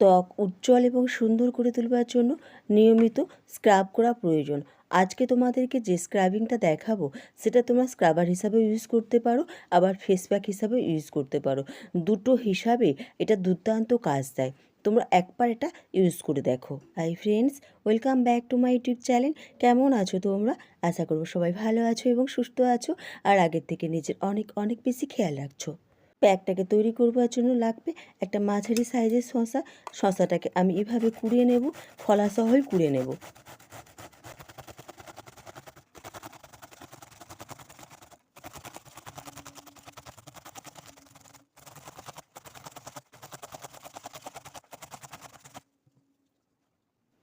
ত্বক উজ্জ্বল এবং সুন্দর করে তুলবার জন্য নিয়মিত স্ক্রাব করা প্রয়োজন। আজকে তোমাদেরকে যে স্ক্রাবিংটা দেখাবো, সেটা তোমরা স্ক্রাবার হিসাবে ইউজ করতে পারো, আবার ফেস প্যাক হিসাবে ইউজ করতে পারো। দুটো হিসাবে এটা দুর্দান্ত কাজ দেয়। তোমরা একবার এটা ইউজ করে দেখো। Hi friends welcome back to my YouTube channel কেমন আছো তোমরা? আশা করব সবাই ভালো আছো এবং সুস্থ আছো। আর আগের থেকে নিজের অনেক অনেক বেশি খেয়াল রাখছো। প্যাকটাকে তৈরি করবার জন্য লাগবে একটা মাঝারি সাইজের শশা শশাটাকে আমি এভাবে কুড়িয়ে নেব, ফলাসহই কুড়িয়ে নেব।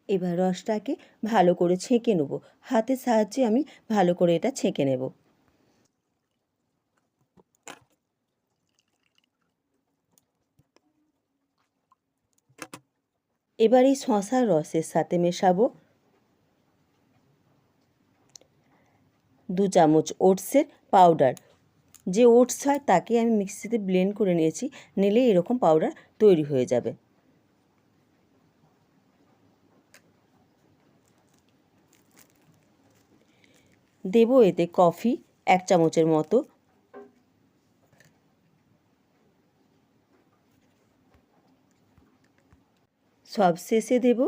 এবার রসটাকে ভালো করে ছেঁকে নেব। হাতের সাহায্যে আমি ভালো করে এটা ছেঁকে নেব। এবার এই শশার রসের সাথে মেশাবো। দু চামচ ওটসের পাউডার। যে ওটস হয় তাকে আমি মিক্সিতে ব্লেন্ড করে নিয়েছি, নিলে এরকম পাউডার তৈরি হয়ে যাবে। দেব এতে কফি এক চামচের মতো। সব শেষে দেব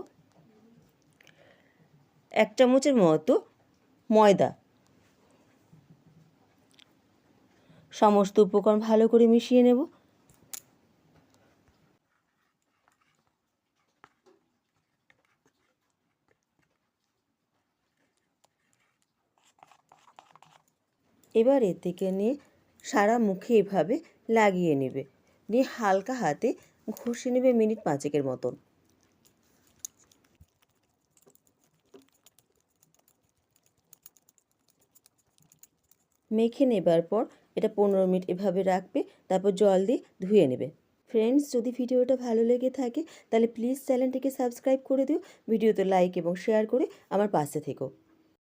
এক চামচের মতো ময়দা। সমস্ত উপকরণ ভালো করে মিশিয়ে নেব। এবার এ থেকে নিয়ে সারা মুখে এভাবে লাগিয়ে নেবে। নিয়ে হালকা হাতে ঘষে নেবে মিনিট পাঁচেকের মতন। মেখে নেবার পর এটা পনেরো মিনিট এভাবে রাখবে, তারপর জল দিয়ে ধুয়ে নেবে। ফ্রেন্ডস যদি ভিডিওটা ভালো লেগে থাকে, তাহলে প্লিজ চ্যানেলটিকে সাবস্ক্রাইব করে দিও, ভিডিওতে লাইক এবং শেয়ার করে আমার পাশে থেকো।